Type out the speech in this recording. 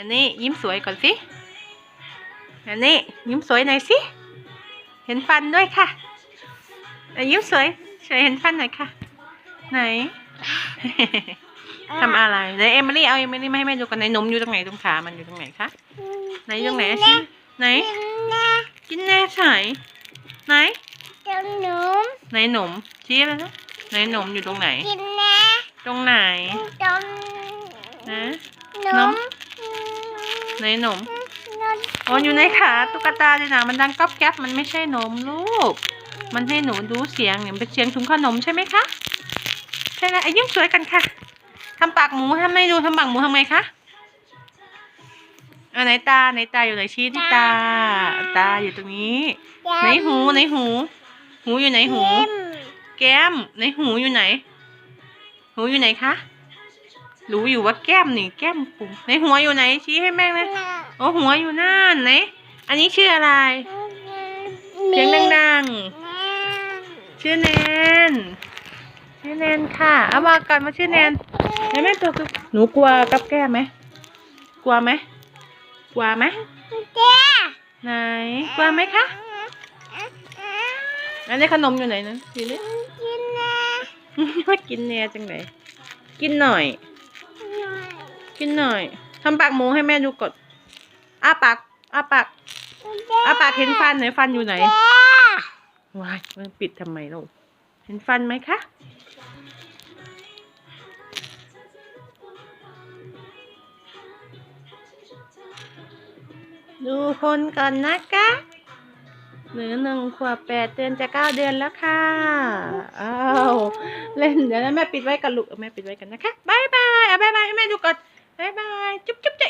อันนี้ยิ้มสวยก่อนสิอันนี้ยิ้มสวยหน่อยสิ เห็นฟันด้วยค่ะอะยิ้มสวยสวยเห็นฟันหน่อยค่ะ ไหนทำอะไรไหนเอมิลี่เอาเอมิลี่มาให้แม่ดูกันไหนนมอยู่ตรงไหนตรงขามันอยู่ตรงไหนคะไหนตรงไหนอะชี้ไหนกินแน่ใช่ไหนกินนมไหนหนมชี้แล้วนะไหนหนมอยู่ตรงไหนกินนะตรงไหนนมนะ น น ม ม ไหนหนมนมอ๋ออยู่ในขาตุ๊กตาเลยนะมันดังก๊อบแก๊บมันไม่ใช่นมลูก มันให้หนูดูเสียงเนี่ยเป็นเสียงถุงขนมใช่ไหมคะใช่แล้วไอ้ยิ้มสวยกันค่ะทำปากหมูทำไมดูทำปากหมูทำไงคะอ่าไหนตาไหนตาอยู่ไหนชี้ที่ตา ตาอยู่ตรงนี้ไหนหูไหนหู หูอยู่ไหนหู แก้มไหนหูอยู่ไหน หูอยู่ไหนคะ รู้อยู่ว่าแก้มนี่แก้มปุ๋มไหนหัวอยู่ไหนชี้ให้แม่เลยโอ้หัวอยู่นั่นไหนอันนี้ชื่ออะไรเสียงดังๆชื่อแนนชื่อแนนค่ะเอามาก่อนมาชื่อแนนไหนแม่ตัวคือหนูกลัวกับแก้มไหมกลัวไหมกลัวไหมแก้ไหนกลัวไหมคะอันนี้ขนมอยู่ไหนนะอยู่นี่กินนะว่ากินแน่จังไหนกินหน่อย กินหน่อยทำปากหมูให้แม่ดูกดอ้าปากอ้าปากอ้าปากเห็นฟันไหนฟันอยู่ไหนแก้ว้ายมันปิดทำไมลูกเห็นฟันไหมคะดูคนก่อนนะคะหนูหนึ่งขวบแปดเดือนจะเก้าเดือนแล้วค่ะ อ้าว เล่นเดี๋ยวนะแม่ปิดไว้กันลูกเอาแม่ปิดไว้กันนะคะบายบายเอาบายบายให้แม่ดูก่อน บายบายจุ๊บจุ๊บจะ